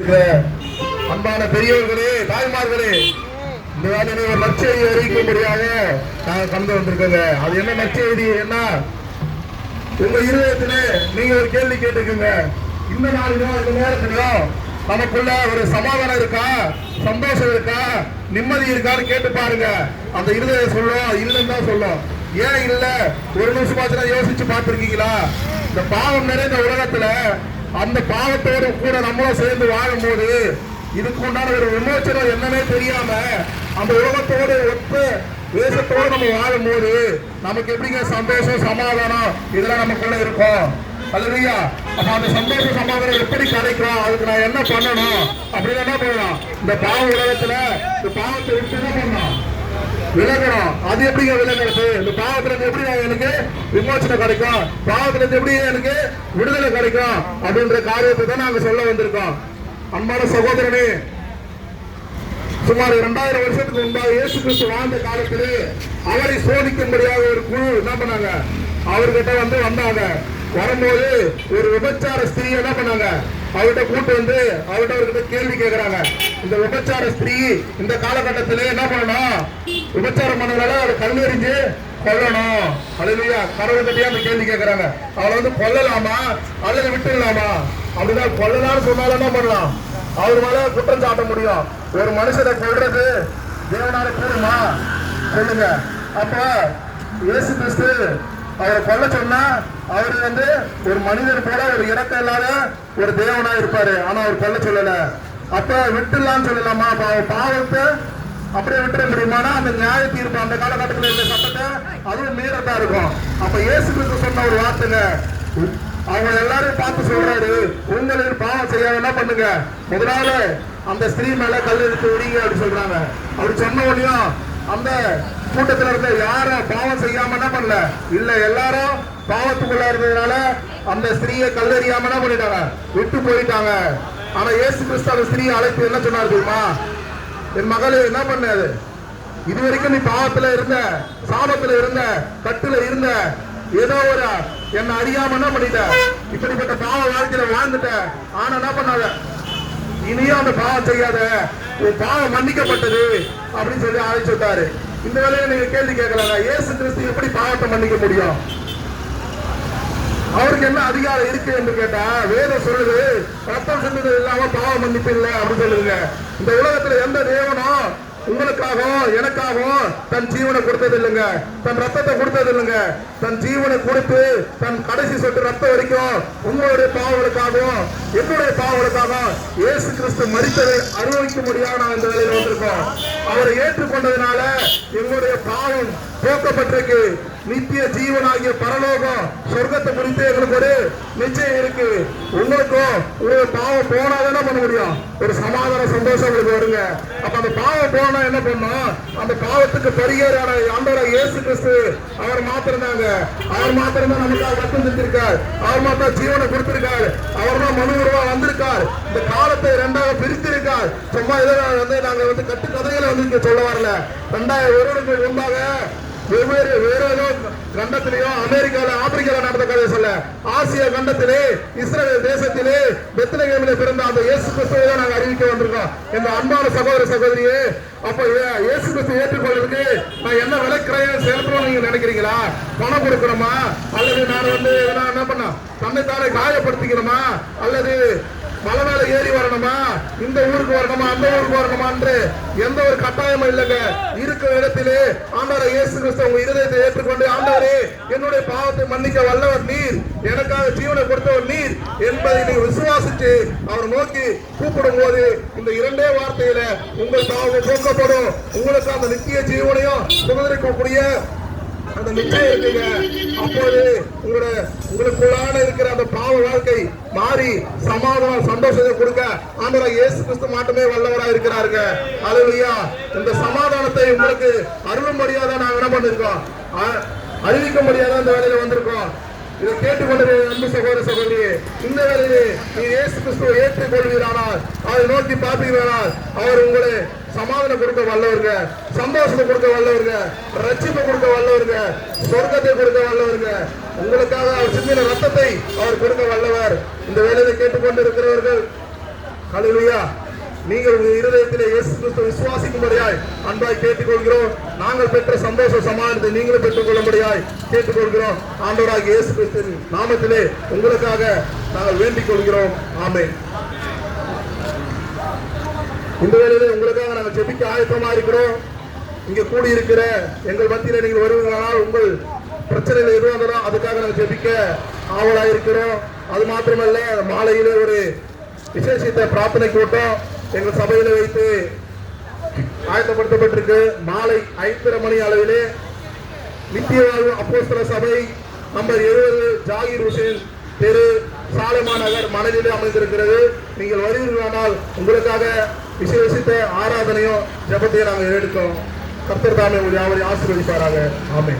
அன்பான பெரியவர்களே தாய்மார்களே இந்த வேலையை ஒரு நற்செய்தி அறிவிக்கும்படியாக நாங்கள் கலந்து வந்திருக்கோங்க. அது என்ன நற்செய்தி என்ன? உங்க இருதயத்துல நீங்க ஒரு கேள்வி கேட்டுக்கோங்க இந்த நாளிலோ இந்த நேரத்திலோ நமக்குள்ள ஒரு சமாதானம் இருக்கா? சந்தோஷம் இருக்கா? நிம்மதி இருக்கான்னு கேட்டு பாருங்க. அந்த இருதய சொல்லும் இல்லைன்னு தான் சொல்லும். ஏன் இல்ல? ஒரு நிமிஷமாச்சும் யோசிச்சு பார்த்திருக்கீங்களா? இந்த பாவம் நிறைந்த உலகத்துல அந்த பாவத்தோடு கூட நம்மளும் சேர்ந்து வாழும்போது இதுக்கு உண்டான ஒரு விமோச்சனம் என்னன்னே தெரியாம அந்த உலகத்தோடு ஒத்து தேசத்தோடு நம்ம வாழும்போது நமக்கு எப்படிங்க சந்தோஷம் சமாதானம்? இதெல்லாம் நமக்குள்ள இருக்கும். அல்லையா அப்ப அந்த சந்தோஷ சமாதானம் எப்படி கிடைக்கும்? அதுக்கு நான் என்ன பண்ணணும்? அப்படின்னு என்ன பண்ணலாம்? இந்த பாவ உலகத்துல இந்த பாவத்தை விட்டு என்ன பண்ணலாம்? விலகணும். அது எப்படிங்க விலகிறது? இந்த பாவத்துல இருந்து எப்படி எனக்கு விமோசனம் கிடைக்கும்? பாவத்துல இருந்து எப்படி எனக்கு விடுதலை கிடைக்கும்? அப்படின்ற காரியத்தை தான் நாங்க சொல்ல வந்திருக்கோம். அன்பான சகோதரனே சுமார் இரண்டாயிரம் வருஷத்துக்கு முன்பாக இயேசு கிறிஸ்து வாழ்ந்த காலத்திலே அவரை சோதிக்கும்படியாக ஒரு குழு என்ன பண்ணாங்க? அவர்கிட்ட வந்து வந்தாங்க. வரும்போது ஒரு விபச்சார ஸ்திரீ என்ன பண்ணாங்க? அவர்கிட்ட கூட்டு வந்து அவர்கிட்ட அவர்கிட்ட கேள்வி கேட்கறாங்க இந்த விபச்சார ஸ்திரீ இந்த காலகட்டத்திலே என்ன பண்ணணும்? விபச்சாரம் பண்ணதால அதை கல்லெறிஞ்சு கொல்லணும். அழுகையா கடவுள் கிட்டயே அந்த கேள்வி கேட்கறாங்க அவளை வந்து கொல்லலாமா? அல்லது விட்டுடலாமா? அப்படிதான் கொல்லலாம்னு சொன்னாலும் என்ன பண்ணலாம்? அவர் மேல குற்றம் சாட்ட முடியும். ஒரு மனுஷனை கொள்றது தேவனால கூடுமா சொல்லுங்க அப்ப இயேசு கிறிஸ்து அவரை கொல்ல சொன்னா அவர் வந்து ஒரு மனிதர் போல ஒரு இறக்கம் இல்லாத ஒரு தேவனா இருப்பாரு. ஆனா அவர் கொல்ல சொல்லல. அப்ப விட்டுலான்னு சொல்லலாமா? அப்ப அவர் பாவத்தை அப்படியே விட்டுற முடியுமானா அந்த நியாய தீர்ப்பு அந்த காலகட்டத்தில் இருந்த சட்டத்தை அதுவும் மீறதா இருக்கும். அப்ப இயேசு கிறிஸ்து சொன்ன ஒரு வார்த்தைங்க அவங்க எல்லாரையும் பார்த்து சொல்றாரு உங்களுக்கு பாவம் செய்ய என்ன பண்ணுங்க? முதலாவது அந்த ஸ்திரீ மேல கல் எடுத்து விடுங்க அப்படின்னு சொல்றாங்க. அப்படி சொன்ன உடனே அந்த கூட்டத்தில் இருந்த யாரும் பாவம் செய்யாம என்ன பண்ணல? இல்ல எல்லாரும் பாவத்துக்குள்ள இருந்ததுனால அந்த ஸ்திரீயை கல்லறியாம என்ன பண்ணிட்டாங்க? விட்டு போயிட்டாங்க. ஆனா இயேசு கிறிஸ்து அந்த ஸ்திரீயை அழைத்து என்ன சொன்னார் தெரியுமா? என் மகள் என்ன பண்ணாது இது வரைக்கும் நீ பாவத்துல இருந்த சாபத்துல இருந்த கட்டுல இருந்த ஏதோ ஒரு என்ன அறியாம என்ன பண்ணிட்ட? இப்படிப்பட்ட பாவ வாழ்க்கையில வாழ்ந்துட்ட. ஆனா என்ன பண்ணாத? இனியும் அந்த பாவம் செய்யாத உன் பாவம் மன்னிக்கப்பட்டது அப்படின்னு சொல்லி அழைச்சு விட்டாரு இந்த வேலையை நீங்க கேள்வி கேட்கலாங்க. ஏசு கிறிஸ்து எப்படி பாவத்தை மன்னிக்க முடியும்? அவருக்கு என்ன அதிகாரம் இருக்கு என்று கேட்டா வேதம் சொல்லுது ரத்தம் சிந்தது இல்லாம பாவம் மன்னிப்பு இல்லை அப்படின்னு சொல்லுங்க இந்த உலகத்துல எந்த தேவனும் உங்களுக்காகவும் எனக்காகவும் தன் ஜீவனை கொடுத்தது இல்லைங்க தன் ரத்தத்தை கொடுத்தது இல்லைங்க தன் ஜீவனை கொடுத்து தன் கடைசி சொட்டு ரத்தம் வரைக்கும் உங்களுடைய பாவங்களுக்காகவும் என்னுடைய பாவங்களுக்காகவும் இயேசு கிறிஸ்து மறித்ததை அனுபவிக்க முடியாம நான் இந்த வேலையில் வந்திருக்கோம். அவரை ஏற்றுக்கொண்டதுனால எங்களுடைய பாவம் போக்கப்பட்டிருக்கு. நித்திய ஜீவனாகிய பரலோகம் சொர்க்கத்தை குறித்து எங்களுக்கு ஒரு நிச்சயம் இருக்கு. உங்களுக்கும் உங்க பாவம் போனா என்ன பண்ண முடியும். ஒரு சமாதான சந்தோஷம் உங்களுக்கு வருங்க. அப்ப அந்த பாவம் போனா என்ன பண்ணும் அந்த பாவத்துக்கு பரிகாரான ஆண்டவராக இயேசு கிறிஸ்து அவர் மாத்திருந்தாங்க அவர் மாத்திரம்தான் நமக்காக ரத்தம் செஞ்சிருக்கார் அவர் மாத்திரம் ஜீவனை கொடுத்திருக்கார். அவர் தான் மனு உருவா வந்திருக்கார். இந்த காலத்தை இரண்டாக பிரித்திருக்கார். சும்மா இதை வந்து நாங்க வந்து கட்டு கதைகளை வந்து சொல்ல வரல. ரெண்டாயிரம் வருடங்களுக்கு முன்பாக வெவ்வேறு வேற ஏதோ கண்டத்திலேயோ அமெரிக்கால ஆப்பிரிக்கால நடந்த கதை சொல்ல ஆசிய கண்டத்திலே இஸ்ரேல் தேசத்திலே பெத்லகேமிலே பிறந்த அந்த இயேசு கிறிஸ்துவை தான் நாங்க அறிவிக்க வந்திருக்கோம். இந்த அன்பான சகோதர சகோதரியே அப்ப இயேசு கிறிஸ்து ஏற்றுக்கொள்றதுக்கு நான் என்ன விலைக்கிறைய செலுத்தணும் நீங்க நினைக்கிறீங்களா? பணம் கொடுக்கணுமா? அல்லது நான் வந்து என்ன பண்ண தன்னைத்தானே காயப்படுத்திக்கணுமா? அல்லது மலை மேல ஏறி வரணுமா? இந்த ஊருக்கு வரணுமா? அந்த ஊருக்கு வரணுமான்று எந்த ஒரு கட்டாயமும் இல்லைங்க. இருக்கிற இடத்திலே ஆண்டவரை இயேசு கிறிஸ்து உங்க இருதயத்தை ஏற்றுக்கொண்டு ஆண்டவரே என்னுடைய பாவத்தை மன்னிக்க வல்லவர் நீர். எனக்காக ஜீவனை கொடுத்தவர் நீர் என்பதை நீ விசுவாசித்து அவர் நோக்கி கூப்பிடும் போது இந்த இரண்டே வார்த்தையில உங்கள் பாவம் போக்கப்படும் உங்களுக்கு அந்த நித்திய ஜீவனையும் சுதந்திரிக்கக்கூடிய அந்த நிச்சயம் இருக்குங்க அப்போது உங்களோட உங்களுக்குள்ளான இருக்கிற அந்த பாவம் வாழ்க்கை மாறி சமாதான சந்தோஷத்தை கொடுக்க ஆண்டவராக இயேசு கிறிஸ்து மாட்டமே வல்லவரா இருக்கிறாருங்க. அலுவலியா இந்த சமாதானத்தை உங்களுக்கு அருளும்படியாக தான் நாங்க என்ன பண்ணிருக்கோம்? அறிவிக்க முடியாத அந்த வேலையில வந்திருக்கோம். இதை கேட்டுக்கொண்டு அன்பு சகோதர சகோதரி இந்த வேலையிலே நீ இயேசு கிறிஸ்துவை ஏற்றுக் கொள்வீரானால் அவரை நோக்கி பார்ப்பீரானால் அவர் உங்களை சமாதானம் கொடுக்க வல்லவருங்க. சந்தோஷத்தை கொடுக்க வல்லவருங்க. ரட்சிப்பை கொடுக்க வல்லவருங்க. சொர்க்கத்தை கொடுக்க வல்லவருங்க. உங்களுக்காக அவர் சிந்தின ரத்தத்தை அவர் கொடுக்க வல்லவர். இந்த வேலையை கேட்டுக்கொண்டு இருக்கிறவர்கள் ஹalleluya. நீங்கள் உங்கள் இருதயத்திலே இயேசு கிறிஸ்து விசுவாசிக்கும்படியாய் அன்பாய் கேட்டுக்கொள்கிறோம். நாங்கள் பெற்ற சந்தோஷ சமாதானத்தை நீங்களும் பெற்றுக்கொள்ளும்படியாய் கேட்டுக்கொள்கிறோம். ஆண்டவராகிய இயேசு கிறிஸ்துவின் நாமத்திலே உங்களுக்காக நாங்கள் வேண்டிக் கொள்கிறோம். ஆமே இந்த வேலையில உங்களுக்காக நாங்கள் ஜெபிக்க ஆயத்தமா இருக்கிறோம். இங்க கூடி இருக்கிற எங்கள் மத்தியில நீங்கள் வருவீங்களானால் உங்கள் பிரச்சனைகள் எதுவும் இருந்தாலும் அதுக்காக நாங்கள் ஜெபிக்க ஆவலா இருக்கிறோம் அது மாத்திரமல்ல மாலையிலே ஒரு விசேஷித்த பிரார்த்தனை கூட்டம் எங்கள் சபையில வைத்து ஆயத்தப்படுத்தப்பட்டிருக்கு. மாலை ஐந்தரை மணி அளவிலே நித்திய வாழ்வு அப்போஸ்தல சபை நம்பர் எழுபது ஜாகிர் ஹுசேன் தெரு சாலமா நகர் மணலிலே அமைந்திருக்கிறது. நீங்கள் வருவீர்களானால் உங்களுக்காக விசேஷித்த ஆராதனையும் ஜெபத்தையும் நாங்கள் எடுக்கிறோம் கர்த்தர் தாமே உங்கள் யாவரையும் ஆசீர்வதிப்பாராங்க ஆமே